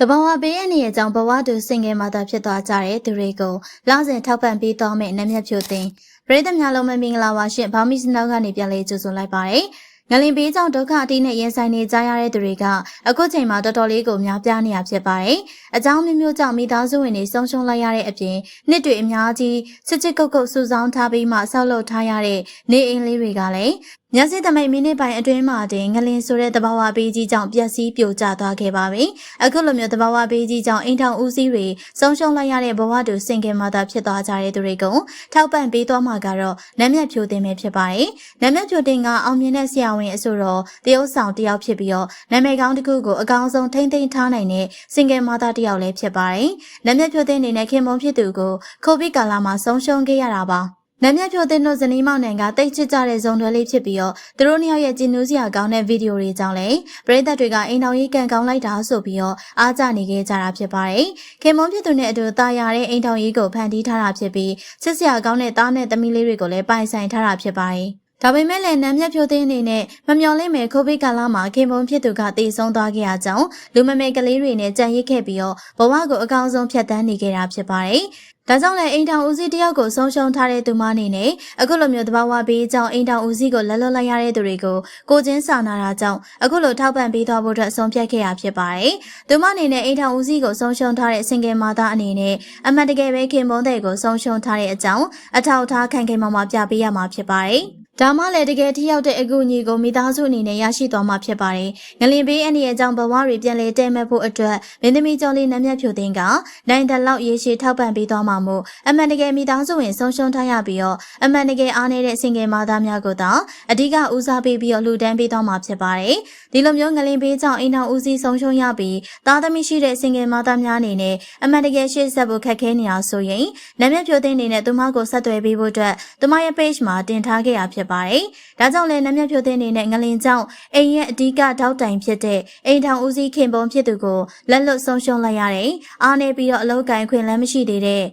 တဘာဝဘေးအနေအကြောင်းဘဝတူစင်ငယ်မာတာဖြစ်သွားကြတဲ့သူတွေကိုလစဉ်ထောက်ပံ့ပေးသွားမယ့်နမျက်ဖြိုတင်ပရိသတ်များလုံးမင်္ဂလာပါရှင်ဘောင်မီစနောက်ကနေပြန်လေးကြိုဆိုလိုက်ပါတယ်ငလင်ဘေးကြောင့်ဒုက္ခအတိနဲ့ရင်ဆိုင်နေကြရတဲ့သူတွေကအခုချိန်မှာတော်တော်လေးကိုများပြားနေရဖြစ်ပါတယ်။အကြောင်းမျိုးမျိုးကြောင့်မိသားစုဝင်တွေဆုံးရှုံးလိုက်ရတဲ့အပြင်နှစ်တွေအများကြီးချစ်ချစ်ကုတ်ကုတ်ဆူဆောင်းထားပြီးမှဆောက်လုပ်ထားရတဲ့နေအိမ်လေးတွေကလည်း ညစီသမိတ်မိနစ်ပိုင်းအတွင်းမှာတင်ငလင်ဆိုတဲ့တဘာဝဘေးကြီးကြောင့်ပျက်စီးပြိုကျသွားခဲ့ပါပြီ။အခုလိုမျိုးတဘာဝဘေးကြီးကြောင့်အိမ်ထောင်ဦးစီးတွေဆုံးရှုံးလိုက်ရတဲ့ဘဝတူစင်ကင်မာတာဖြစ်သွားကြတဲ့သူတွေကိုထောက်ပံ့ပေးသွားမှာကတော့နမျက်ဖြိုတင်ပဲဖြစ်ပါတယ်။နမျက်ဖြိုတင်ကအောင်မြင်တဲ့ဆရာဝန်အဆိုတော်တရုတ်ဆောင်တယောက်ဖြစ်ပြီးတော့နာမည်ကောင်းတစ်ခုကိုအကောင်းဆုံးထိမ့်သိမ်းထားနိုင်တဲ့စင်ကင်မာတာတယောက်လည်းဖြစ်ပါတယ်။နမျက်ဖြိုတင်နေတဲ့ခင်မုံဖြစ်သူကိုကိုဗစ်ကာလမှာဆုံးရှုံးခဲ့ရတာပါ။ နမြဖြိုတဲ့တို့ဇနီးမောင်နှံကတိတ်ချစ်ကြတဲ့ဇုံတွဲလေးဖြစ်ပြီးတော့သူတို့နှစ်ယောက်ရဲ့ကျင်းနူးစရာကောင်းတဲ့ဗီဒီယိုတွေကြောင့်လည်းပရိသတ်တွေကအိမ်တော်ကြီးကန်ကောင်းလိုက်တာဆိုပြီးတော့အားကြနေခဲ့ကြတာဖြစ်ပါတယ်။ခင်မုန်းဖြစ်သူနဲ့အတူတာယာတဲ့အိမ်တော်ကြီးကိုဖန်တီးထားတာဖြစ်ပြီးချစ်စရာကောင်းတဲ့သားနဲ့သမီးလေးတွေကိုလည်းပိုင်ဆိုင်ထားတာဖြစ်ပါတယ်။ဒါပေမဲ့လည်းနမ်းမြတ်ဖြိုသိန်းအနေနဲ့မမျော်လင့်မဲ့ကိုဗစ်ကာလမှာခင်ပွန်ဖြစ်သူကတည်ဆုံးသွားခဲ့ရကြောင်းလူမမေကလေးတွေနဲ့ကြံရစ်ခဲ့ပြီးတော့ဘဝကိုအကောင်းဆုံးဖြတ်တန်းနေခဲ့တာဖြစ်ပါတယ်။ ဒါကြောင့်လည်းအိမ်ထောင်ဦးစီးတယောက်ကိုဆုံးရှုံးထားတဲ့သူမအနေနဲ့အခုလိုမျိုးတဘာဝဘေးကြောင့်အိမ်ထောင်ဦးစီးကိုလက်လွတ်လိုက်ရတဲ့သူတွေကိုကိုချင်းစာနာတာကြောင့်အခုလိုထောက်ပံ့ပေးသွားဖို့အတွက်ဆုံးဖြတ်ခဲ့ရဖြစ်ပါတယ်။သူမအနေနဲ့အိမ်ထောင်ဦးစီးကိုဆုံးရှုံးထားတဲ့စင်ကယ်မာသားအနေနဲ့အမှန်တကယ်ပဲခင်ပွန်းတဲ့ကိုဆုံးရှုံးထားတဲ့အကြောင်းအထောက်အထားခံခင်မမပြပေးရမှာဖြစ်ပါတယ်။ ဒါမှလည်းတကယ်ထိရောက်တဲ့အကူအညီကိုမိသားစုအနေနဲ့ရရှိသွားမှာဖြစ်ပါတယ်။ငလင်ဘေးအနေအကြောင်းဘဝတွေပြန်လည်တည်မဲ့ဖို့အတွက်မင်းသမီးကျော်လေးနမ်းမြတ်ဖြိုသိန်းကနိုင်တဲ့လောက်ရေရှည်ထောက်ပံ့ပေးသွားမှာမို့အမှန်တကယ်မိသားစုဝင်ဆုံးရှုံးထားရပြီးတော့အမှန်တကယ်အားနေတဲ့စင်ငယ်မသားများကိုတော့အဓိကဦးစားပေးပြီးတော့လှူဒန်းပေးသွားမှာဖြစ်ပါတယ်။ဒီလိုမျိုးငလင်ဘေးကြောင့်အိမ်ထောင်ဦးစီးဆုံးရှုံးရပြီးသားသမီးရှိတဲ့စင်ငယ်မသားများအနေနဲ့အမှန်တကယ်ရှေ့ဆက်ဖို့ခက်ခဲနေတာဆိုရင်နမ်းမြတ်ဖြိုသိန်းအနေနဲ့သူမကိုဆက်သွယ်ပေးဖို့အတွက်သူမရဲ့ page မှာတင်ထားခဲ့ရဖြစ်ပါတယ်။ဒါကြောင့်လည်းနမ်းမြတ်ဖြိုသိန်းအနေနဲ့ငလင်ကြောင့်အိမ်ရဲ့အဓိကတောက်တိုင်ဖြစ်တဲ့အိမ်ထောင်ဦးစီးခင်ပုံဖြစ်သူကိုလက်လွတ်ဆုံးရှုံးလိုက်ရတယ်။အားနေပြီးတော့အလောက်ကန်ခွင့်လည်းမရှိသေးတဲ့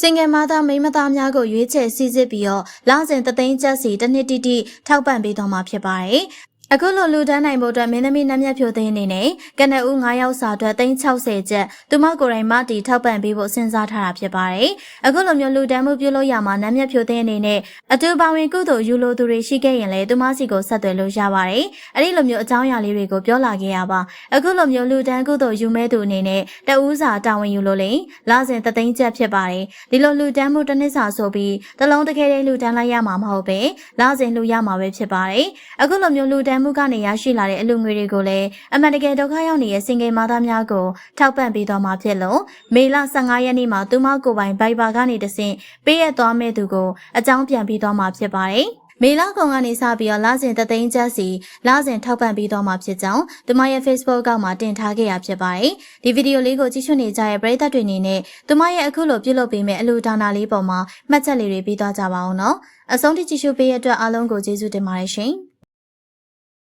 စင်ငယ်မသားမိန်းမသားများကိုရွေးချယ်စီစစ်ပြီးတော့လစဉ်တသိန်းကျပ်စီတစ်နှစ်တိတိထောက်ပံ့ပေးသွားမှာဖြစ်ပါတယ်။ အခုလိုလူတန်းနိုင်ဖို့အတွက်မင်းသမီးနတ်မြတ်ဖြိုသိန်းအနေနဲ့ကနဦး9ရောက်စာအတွက်360ကျပ်သူမကိုယ်တိုင်မတီထောက်ပံ့ပေးဖို့စဉ်းစားထားတာဖြစ်ပါတယ်။အခုလိုမျိုးလူတန်းမှုပြုလုပ်ရမှာနတ်မြတ်ဖြိုသိန်းအနေနဲ့အတူပါဝင်ကုသိုလ်ယူလိုသူတွေရှိခဲ့ရင်လည်းသူမစီကိုဆက်သွယ်လို့ရပါတယ်။အဲ့ဒီလိုမျိုးအကြောင်းအရာလေးတွေကိုပြောလာခဲ့ရပါ။အခုလိုမျိုးလူတန်းကုသိုလ်ယူမဲသူအနေနဲ့တဦးစာတာဝန်ယူလို့လေလစဉ်တသိန်းကျပ်ဖြစ်ပါတယ်။ဒီလိုလူတန်းမှုတစ်နှစ်စာဆိုပြီးတလုံးတခဲတဲ့လူတန်းလိုက်ရမှာမဟုတ်ပဲလစဉ်လူရမှာပဲဖြစ်ပါတယ်။အခုလိုမျိုးလူတန်းမှုကနေရရှိလာတဲ့အလူငွေတွေကိုလည်းအမှန်တကယ်ဒုက္ခရောက်နေတဲ့စင်ကေမာသားများကိုထောက်ပံ့ပေးသွားမှာဖြစ်လို့မေလ15ရက်နေ့မှာသူမကိုပိုင်ဘိုက်ဘာကနေတဆင့်ပေးရသွားမဲ့သူကိုအကြောင်းပြန်ပေးသွားမှာဖြစ်ပါတယ်။မေလကောင်ကနေစပြီးတော့လစဉ်တသိန်းကျပ်စီလစဉ်ထောက်ပံ့ပေးသွားမှာဖြစ်ကြောင်းသူမရဲ့ Facebook ကောက်မှာတင်ထားခဲ့ရဖြစ်ပါတယ်။ဒီဗီဒီယိုလေးကိုကြည့်ရှုနေကြတဲ့ပရိသတ်တွေအနေနဲ့သူမရဲ့အခုလိုပြုလုပ်ပေးမယ့်အလူဒါနာလေးပေါ်မှာမှတ်ချက်လေးတွေပေးသွားကြပါအောင်နော်။အဆုံးထိကြည့်ရှုပေးရတဲ့အတွက်အားလုံးကိုကျေးဇူးတင်ပါတယ်ရှင်။